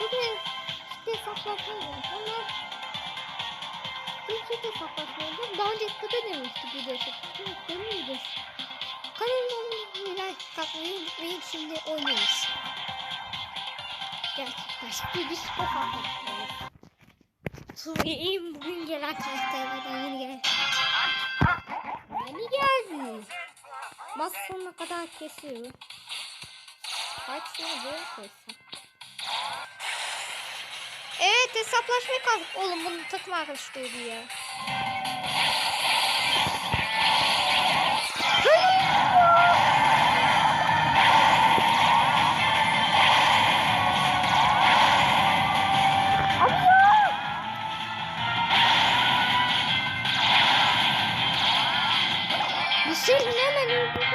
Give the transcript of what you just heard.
Bir de işte hesaplaşmayalım. Ama Türkçe hesaplaşmayalım. Daha önce kıta demiştik video çektik. Dönüyoruz. Kanalıma like katmayı unutmayın. Şimdi oynuyoruz. Gerçekten bir bir hesaplaşmayalım. Suriye'yim bugün gelen karakterlerden yeni gelen. Bas sonuna kadar kesiyorum. Kaç sene böyle koysam. Evet hesaplaşmaya kaldık. Oğlum bunun takım arkadaşıydı ya. Bir şey hemen öldü.